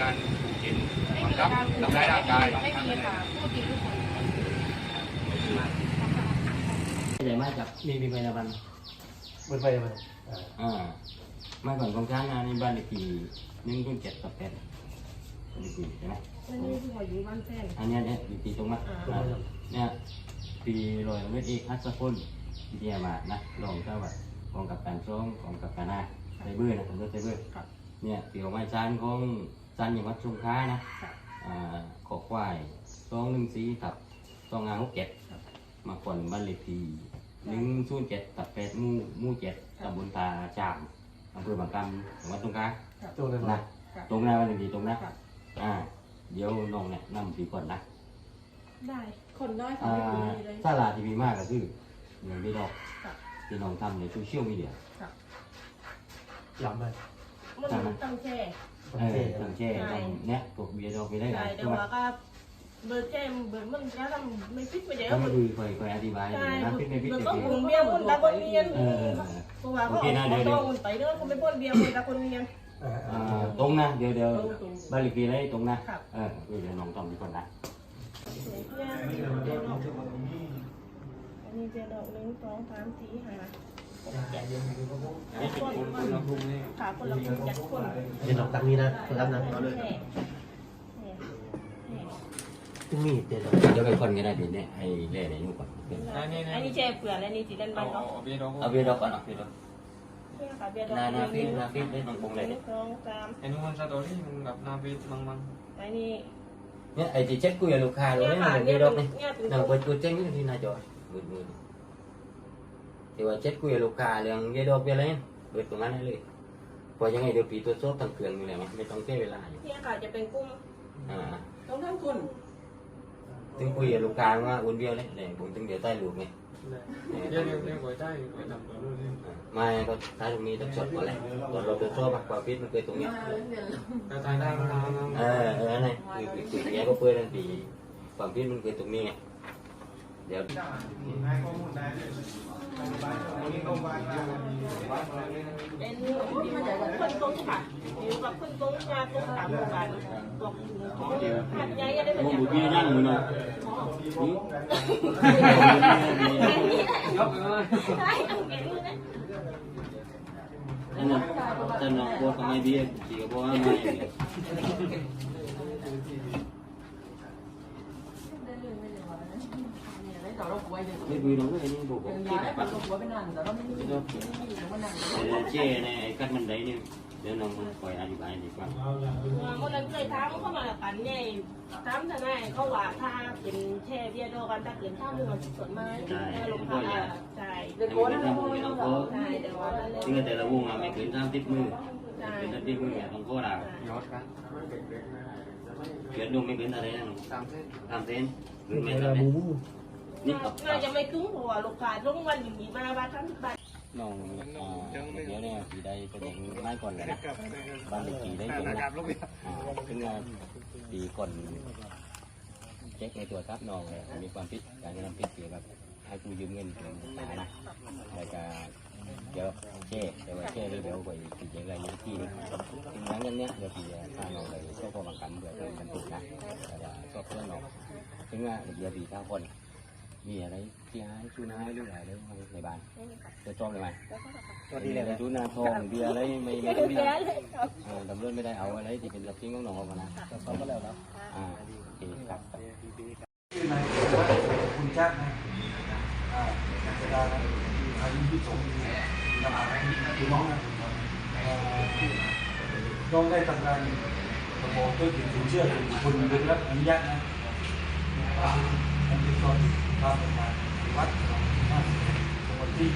การขู่เข็นบังคับทำร้ายร่างกายไม่มีค่ะพูดจริงทุกคนใหญ่มากจากมีมีไปในบ้านมันไปมันอ่ามาก่อนของช้างานในบ้านเลขที่หนึ่งถึงเจ็ดกับแปดบ้านเลขที่ใช่ไหมอันนี้ที่หัวอยู่บ้านแฟนอันนี้เนี่ยอยู่ที่ตรงนั้นอ่าเนี่ยปีลอยเวทเอกฮัสซพลวิทยมานะรองเจ้าวัดกองกับการซ้อมกองกับการหน้า ไซเบอร์นะผมก็ไซเบอร์เนี่ยปีของไม้จานของจานอย่างวัดชุมค้านะอ่าขอควายสองหนึ่งสี่กับสองงานหกเจ็ดมาก่อนบ้านเลขที่หนึ่งศูนย์เจ็ดกับแปดหมู่หมู่เจ็ดตำบลตาจามอำเภอบางกำจังหวัดสงขลาตัวนั้นนะตรงหน้าวันดีตรงนะอ่า เดี๋ยวน้องเนี่ยนำปีก่อนนะ ได้คนได้ค่ะอ่าไม่มีเลยถ้าลาทีวีมากก็คือเงินไม่ดอกที่น้องทำในโซเชียลมีเดีย จำได้มันตั้งแช่ เออตั้งแช่ตั้งเนี่ยพวกเบียร์ดอกไม่ได้ใช่ไงแต่ใช่ไหมว่าก็เบอร์แจ้เบอร์มันก็ทำไม่ฟิตไปเยก็อะไม่มันดูคอยคอยอธิบายใช่นะพิษไม่พิษมันจะต้องคือหุงเบียร์มันตะคนเมียนเออเออเออเพราะว่าเขาเอาต้องมันไปเด้อเขาไม่พ่นเบียร์มันตะคนเมียนอ่าอ่าตรงนะเดี๋ยวเดี๋ยวตรงตรงบ้านเลขที่ได้ตรงนะครับเออเดี๋ยวน้องต้องปีก่อนนะอันนี้เจดอกหนึ่งสองสามสี่ห้า เจ็ดนี่เป็นคนคนละพุ่งนี่ขาคนละคนเจ็ดคนเดี๋ยวดอกตังนี้นะรับนะต้องมีเดี๋ยวเดี๋ยวไปคนก็ได้เดี๋ยวเนี่ยให้เล่ไรนู่ก่อนอันนี้แช่เปลือกและนี่สีด้านบนเนาะเอาเบียร์ดอกก่อนเอาเบียร์ดอกนี่ค่ะเบียร์ดอนานาฟิตนาฟิตได้น้องเลยนึ่งสองสามไอ้นู่นสตรี่มันแบบนาเวทมังมังอันนี้เนี่ยไอ้ที่เช็คคุยกับลูกค้าเราเนี่ยนะมันเบียร์ดอกนี่นเนี่ยเป็นเราเปิดกูเจ๊งอยู่ที่หน้าจอมืดมืด ที่ว่าเช็คคุยกับลูกค้าเรื่องเบียร์ดอกเบียร์อะไรเนี่ยเปิดตรงนั้นให้เลยพอยังไงเดี๋ยวปีตัวจสอบทางเครื่องนี่แหละมั้ยไม่ต้องเสียเวลาอยู่เนี่ยค่ะจะเป็นกุ้งอ่าต้องทั้งคุณถึงคุยกับลูกค้าว่าอุ่นเบียร์เลยเนี่ยผมถึงเดี๋ยวใต้ลูกไงเรียกเรียกเรียกก๋วยใต้ก๋วยดำตัวนู้นนี่ไม่ก็ท้ายตรงนี้ต้องสดก่อนเลยตอนเราตัวจสอบความฟิตมันเคยตรงเนี้ยก็ทายได้ก็ทำนะเออเออนั่นไงคือคือคือแกก็เพื่อนนั่นปีความฟิตมันเคยตรงนี้ไงเดี๋ยว เป็นคนกุ้งค่ะอยู่กับคนกุ้งยากุ้งตามหมู่บ้านบอกหัดใหญ่ยังได้เป็นอย่างบุพี่นั่งมือเนาะใช่ต้องเก่เลยนะนั่นน่ะจะนองบัวทำไมเบี้ยจีกับบัวไม่เนี่ย ไม่ดูน้องเลยนี่บุกบอกที่ไหนปะไม่ต้องเจ๊เนี่ยกัดมันไดเนี่ยเดี๋ยวน้องคอยอธิบายดีกว่าคนนั้นเคยถามเข้ามาแล้วกันเนี่ยถามทนายเขาว่าถ้าเป็นแช่เบียร์โดกันถ้าเกิดข้าวมืองสดไหม้ลงพาใช่เดี๋ยวโก็ทำบุญน้องก็ใช่เดี๋ยวว่าเล่นเมื่อแต่ละวงอะไม่เกินสามสิบมือเป็นสามสิบมือเนี่ยต้องโคตรอะยอดกันเกิดดูไม่เกินอะไรนะสามเส้นสามเซนหรือไม่เวสาลามเซน นี่กับน่าจะไม่คุ้มเพราะว่าลูกค้าลงวันอย่างนี้มาบ้านท่านบ้านน้องอ่าเดี๋ยวเนี่ยสีได้แสดงไม้ก่อนเลยนะบ้านผีได้ตรงนี้อ่าซึ่งว่าปีก่อนเช็คในตัวทรัพย์น้องเลยมีความผิดการกระทำผิดเกี่ยวกับให้กูยืมเงินเป็นตายนะแล้วก็เดี๋ยวเช่เดี๋ยวเช่เดี๋ยวไปติดเจอะไรอยู่ที่นึงถึงหลังจากเนี้ยเดี๋ยวพี่จะพาน้องไปโซ่พบังคับเผื่อเป็นบันทึกนะแต่ว่าชอบเพื่อนน้องถึงว่าเดี๋ยวพี่เก้าคน มีอะไรที่ให้ชูน้าหรืออะไรเรื่องในบ้านจะจองเลยไหมก็ดีเลยชูนาทองเบียร์อะไรไม่ไม่ต้องมีเลี้ยเลยครับอ่าตำรวจไม่ได้เอาอะไรที่เป็นทรัพย์สินของน้องออกมานะเขาก็แล้วนะอ่าโอเคครับชื่อนายคุณแจ๊คนะอ่านักแสดงอายุที่สองนะครับคือน้องนะน้องได้ทำงานประกอบธุรกิจสินเชื่อคุณได้รับอนุญาตนะอันเป็นตอนตามกฎหมายวัดจังหวัดที่